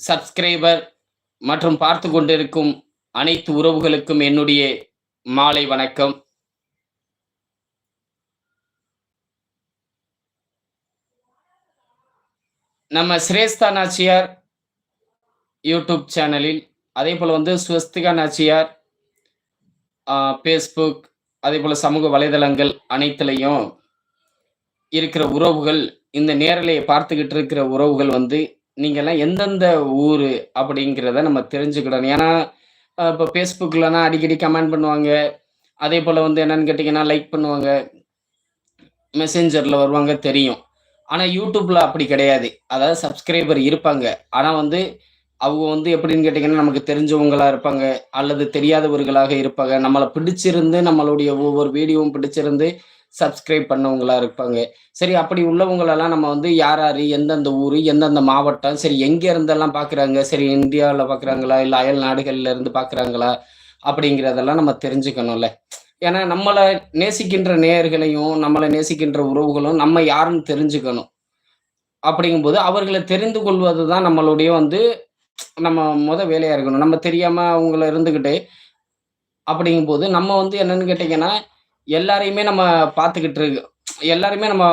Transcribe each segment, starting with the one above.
Subscriber மற்றும் பார்த்து கொண்டிருக்கும் அனைத்து உறவுகளுக்கும் என்னுடைய மாலை வணக்கம். நம்ம சிரேஸ்தா நாச்சியார் யூடியூப் சேனலில் அதே போல் வந்து ஸ்வஸ்திகா நாச்சியார் ஃபேஸ்புக் அதே போல் சமூக வலைதளங்கள் அனைத்துலேயும் இருக்கிற உறவுகள் இந்த நேரலையை பார்த்துக்கிட்டு இருக்கிற உறவுகள் வந்து நீங்கள்லாம் எந்தெந்த ஊர் அப்படிங்கிறத நம்ம தெரிஞ்சுக்கிடணும். ஏன்னா இப்போ ஃபேஸ்புக்கில்னா அடிக்கடி கமெண்ட் பண்ணுவாங்க. அதே போல் வந்து என்னன்னு கேட்டிங்கன்னா லைக் பண்ணுவாங்க. மெசேஞ்சரில் வருவாங்க தெரியும். ஆனால் யூடியூப்பில் அப்படி கிடையாது. அதாவது சப்ஸ்கிரைபர் இருப்பாங்க. ஆனால் வந்து அவங்க வந்து எப்படின்னு கேட்டிங்கன்னா நமக்கு தெரிஞ்சவங்களாக இருப்பாங்க. அல்லது தெரியாதவர்களாக இருப்பாங்க. நம்மளை பிடிச்சிருந்து நம்மளுடைய ஒவ்வொரு வீடியோவும் பிடிச்சிருந்து சப்ஸ்கிரைப் பண்ணவங்களா இருப்பாங்க. சரி அப்படி உள்ளவங்களெல்லாம் நம்ம வந்து யார் யார் எந்தெந்த ஊர் எந்தெந்த மாவட்டம் சரி எங்கே இருந்தெல்லாம் பார்க்குறாங்க? சரி இந்தியாவில் பார்க்குறாங்களா? இல்லை அயல் நாடுகள்ல இருந்து பார்க்குறாங்களா? அப்படிங்கிறதெல்லாம் நம்ம தெரிஞ்சுக்கணும்ல. ஏன்னா நம்மளை நேசிக்கின்ற நேயர்களையும் நம்மளை நேசிக்கின்ற உறவுகளும் நம்ம யாருன்னு தெரிஞ்சுக்கணும். அப்படிங்கும்போது அவர்களை தெரிந்து கொள்வது தான் நம்மளுடைய வந்து நம்ம முத வேலையாக இருக்கணும். நம்ம தெரியாமல் அவங்கள இருந்துக்கிட்டு அப்படிங்கும்போது நம்ம வந்து என்னன்னு கேட்டிங்கன்னா எல்லாரையுமே நம்ம பார்த்துக்கிட்டு இருக்கு. எல்லாருமே நம்ம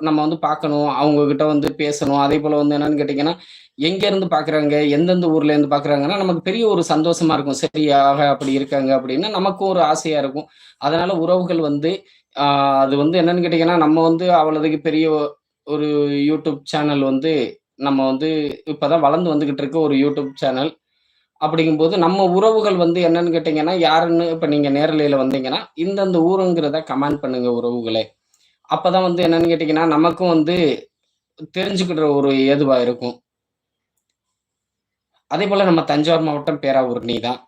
நம்ம வந்து பார்க்கணும். அவங்க கிட்ட வந்து பேசணும். அதே போல வந்து என்னன்னு கேட்டிங்கன்னா எங்க இருந்து பார்க்குறாங்க? எந்தெந்த ஊர்ல இருந்து பார்க்குறாங்கன்னா நமக்கு பெரிய ஒரு சந்தோஷமா இருக்கும். சரியாக அப்படி இருக்காங்க அப்படின்னா நமக்கும் ஒரு ஆசையா இருக்கும். அதனால உறவுகள் வந்து ஆஹ் அது வந்து என்னன்னு கேட்டிங்கன்னா நம்ம வந்து அவ்வளவுக்கு பெரிய ஒரு யூடியூப் சேனல் வந்து நம்ம வந்து இப்பதான் வளர்ந்து வந்துகிட்டு இருக்க ஒரு யூடியூப் சேனல். அப்படிங்கும்போது நம்ம உறவுகள் வந்து என்னன்னு கேட்டீங்கன்னா யாருன்னு இப்போ நீங்கள் நேரலையில் வந்தீங்கன்னா இந்தந்த ஊருங்கிறத கமெண்ட் பண்ணுங்க உறவுகளே. அப்பதான் வந்து என்னன்னு கேட்டிங்கன்னா நமக்கும் வந்து தெரிஞ்சுக்கிற ஒரு ஏதுவாக இருக்கும். அதே போல் நம்ம தஞ்சாவூர் மாவட்டம் பேராவூர்ணி தான்.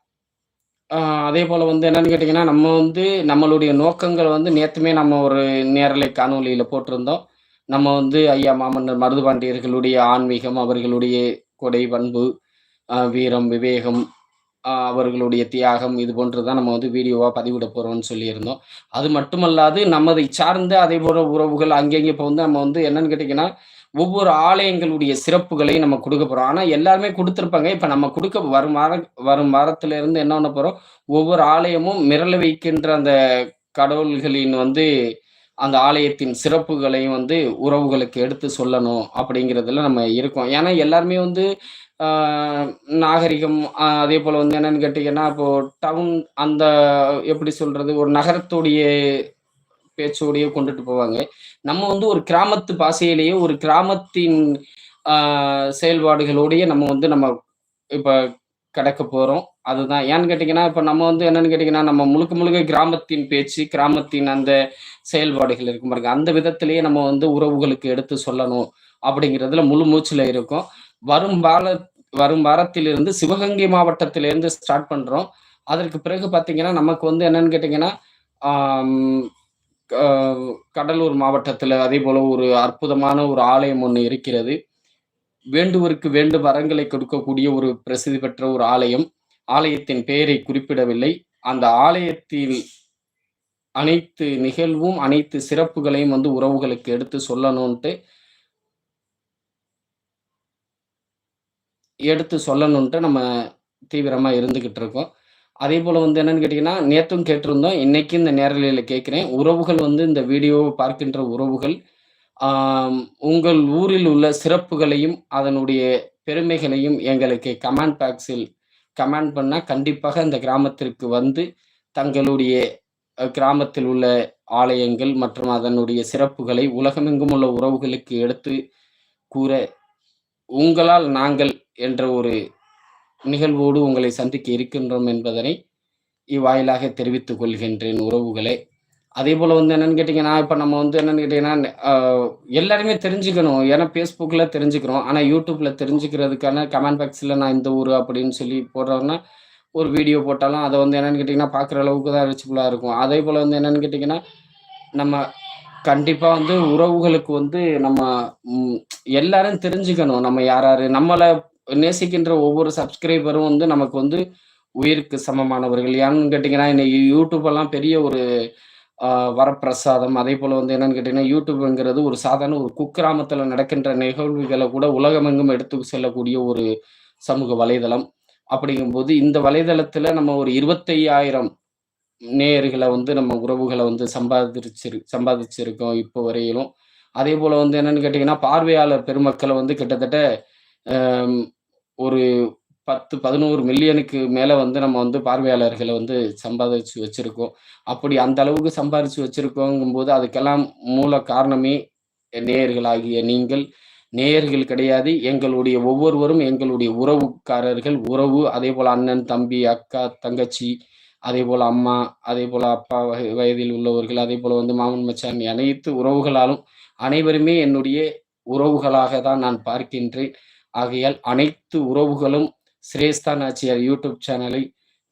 அதே போல் வந்து என்னன்னு கேட்டிங்கன்னா நம்ம வந்து நம்மளுடைய நோக்கங்கள் வந்து நேற்றுமே நம்ம ஒரு நேரலை காணொலியில் போட்டிருந்தோம். நம்ம வந்து ஐயா மாமன்னர் மருதுபாண்டியர்களுடைய ஆன்மீகம் அவர்களுடைய கொடை பண்பு வீரம் விவேகம் அவர்களுடைய தியாகம் இது போன்று தான் நம்ம வந்து வீடியோவா பதிவிட போறோம்னு சொல்லியிருந்தோம். அது மட்டுமல்லாது நம்மதை சார்ந்த அதே போல உறவுகள் அங்கங்கே இப்போ வந்து நம்ம வந்து என்னன்னு கேட்டிங்கன்னா ஒவ்வொரு ஆலயங்களுடைய சிறப்புகளையும் நம்ம கொடுக்க போறோம். ஆனா எல்லாருமே கொடுத்துருப்பாங்க. இப்ப நம்ம கொடுக்க வரும் வார வரும் வாரத்துல இருந்து என்ன பண்ண போறோம்? ஒவ்வொரு ஆலயமும் மிரள வைக்கின்ற அந்த கடவுள்களின் வந்து அந்த ஆலயத்தின் சிறப்புகளையும் வந்து உறவுகளுக்கு எடுத்து சொல்லணும் அப்படிங்கிறதுல நம்ம இருக்கோம். ஏன்னா எல்லாருமே வந்து நாகரிகம் அதே போல் வந்து என்னன்னு கேட்டிங்கன்னா இப்போ டவுன் அந்த எப்படி சொல்றது ஒரு நகரத்துடைய பேச்சோடையே கொண்டுட்டு போவாங்க. நம்ம வந்து ஒரு கிராமத்து பாசையிலேயே ஒரு கிராமத்தின் செயல்பாடுகளோடையே நம்ம வந்து நம்ம இப்போ கிடக்க போகிறோம் அதுதான். ஏன்னு கேட்டிங்கன்னா இப்போ நம்ம வந்து என்னன்னு கேட்டிங்கன்னா நம்ம முழுக்க முழுக்க கிராமத்தின் பேச்சு கிராமத்தின் அந்த செயல்பாடுகள் இருக்கும் பாருங்க. அந்த விதத்திலேயே நம்ம வந்து உறவுகளுக்கு எடுத்து சொல்லணும் அப்படிங்கிறதுல முழு மூச்சில் இருக்கும். வரும் வார வரும் வாரத்திலிருந்து சிவகங்கை மாவட்டத்திலிருந்து ஸ்டார்ட் பண்றோம். அதற்கு பிறகு பார்த்தீங்கன்னா நமக்கு வந்து என்னன்னு கேட்டிங்கன்னா க- கடலூர் மாவட்டத்தில் அதே போல ஒரு அற்புதமான ஒரு ஆலயம் ஒன்று இருக்கிறது. வேண்டுவருக்கு வேண்டும் வரங்களை கொடுக்கக்கூடிய ஒரு பிரசித்தி பெற்ற ஒரு ஆலயம். ஆலயத்தின் பெயரை குறிப்பிடவில்லை. அந்த ஆலயத்தில் அனைத்து நிகழ்வும் அனைத்து சிறப்புகளையும் வந்து உறவுகளுக்கு எடுத்து சொல்லணும்ன்ட்டு எடுத்து சொல்லணுன்ட்டு நம்ம தீவிரமாக இருந்துக்கிட்டு இருக்கோம். அதே போல் வந்து என்னன்னு கேட்டிங்கன்னா நேற்றும் கேட்டிருந்தோம். இன்னைக்கு இந்த நேரலையில் கேட்குறேன். உறவுகள் வந்து இந்த வீடியோவை பார்க்கின்ற உறவுகள் உங்கள் ஊரில் உள்ள சிறப்புகளையும் அதனுடைய பெருமைகளையும் எங்களுக்கு கமெண்ட் பாக்ஸில் கமெண்ட் பண்ணால் கண்டிப்பாக இந்த கிராமத்திற்கு வந்து தங்களுடைய கிராமத்தில் உள்ள ஆலயங்கள் மற்றும் அதனுடைய சிறப்புகளை உலகமெங்கும் உள்ள உறவுகளுக்கு எடுத்து கூற உங்களால் நாங்கள் என்ற ஒரு நிகழ்வோடு உங்களை சந்திக்க இருக்கின்றோம் என்பதனை இவ்வாயிலாக தெரிவித்துக் கொள்கின்றேன் உறவுகளே. அதே போல் வந்து என்னன்னு கேட்டிங்கன்னா இப்போ நம்ம வந்து என்னன்னு கேட்டிங்கன்னா எல்லாருமே தெரிஞ்சுக்கணும். ஏன்னா ஃபேஸ்புக்கில் தெரிஞ்சுக்கிறோம். ஆனால் யூடியூப்பில் தெரிஞ்சுக்கிறதுக்கான கமெண்ட் பாக்ஸில் நான் இந்த ஊர் அப்படின்னு சொல்லி போடுறோன்னா ஒரு வீடியோ போட்டாலும் அதை வந்து என்னென்னு கேட்டிங்கன்னா பார்க்குற அளவுக்கு தான் ரிச்சபுளாக இருக்கும். அதே போல் வந்து என்னன்னு கேட்டிங்கன்னா நம்ம கண்டிப்பாக வந்து உறவுகளுக்கு வந்து நம்ம எல்லாரும் தெரிஞ்சுக்கணும். நம்ம யார் யார்? நம்மளை நேசிக்கின்ற ஒவ்வொரு சப்ஸ்கிரைபரும் வந்து நமக்கு வந்து உயிருக்கு சமமானவர்கள். ஏன்னு கேட்டிங்கன்னா இன்னைக்கு யூடியூப் எல்லாம் பெரிய ஒரு வரப்பிரசாதம். அதே போல் வந்து என்னன்னு கேட்டிங்கன்னா யூடியூப்ங்கிறது ஒரு சாதாரண ஒரு குக்கிராமத்தில் நடக்கின்ற நிகழ்வுகளை கூட உலகமெங்கும் எடுத்து செல்லக்கூடிய ஒரு சமூக வலைதளம். அப்படிங்கும்போது இந்த வலைதளத்தில் நம்ம ஒரு 25,000 நேயர்களை வந்து நம்ம உறவுகளை வந்து சம்பாதிச்சிரு சம்பாதிச்சிருக்கோம் இப்போ வரையிலும். அதே போல் வந்து என்னன்னு கேட்டிங்கன்னா பார்வையாளர் பெருமக்களை வந்து கிட்டத்தட்ட ஒரு 10, 11 மில்லியனுக்கு மேலே வந்து நம்ம வந்து பார்வையாளர்களை வந்து சம்பாதிச்சு வச்சுருக்கோம் அப்படி அந்த அளவுக்கு சம்பாதிச்சு வச்சுருக்கோங்கும்போது அதுக்கெல்லாம் மூல காரணமே நேயர்களாகிய நீங்கள். நேயர்கள் கிடையாது. எங்களுடைய ஒவ்வொருவரும் எங்களுடைய உறவுக்காரர்கள். உறவு அதே போல் அண்ணன், தம்பி, அக்கா, தங்கச்சி, அதேபோல அம்மா, அதேபோல அப்பா வயதில் உள்ளவர்கள், அதேபோல வந்து மாமன், மச்சான் அனைத்து உறவுகளாலும் அனைவருமே என்னுடைய உறவுகளாக தான் நான் பார்க்கின்றேன். ஆகையால் அனைத்து உறவுகளும் சிரேஷ்டா நாச்சியார் யூடியூப் சேனலை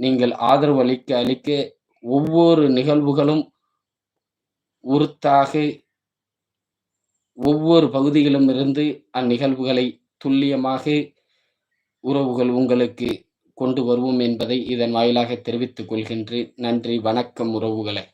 நீங்கள் ஆதரவு அளிக்க, அளிக்க ஒவ்வொரு நிகழ்வுகளும் உருத்தாக ஒவ்வொரு பகுதியிலும் இருந்து அந்நிகழ்வுகளை துல்லியமாக உறவுகள் உங்களுக்கு கொண்டு வருவோம் என்பதை இதன் வாயிலாக தெரிவித்துக் கொள்கின்றேன். நன்றி, வணக்கம் உறவுகளை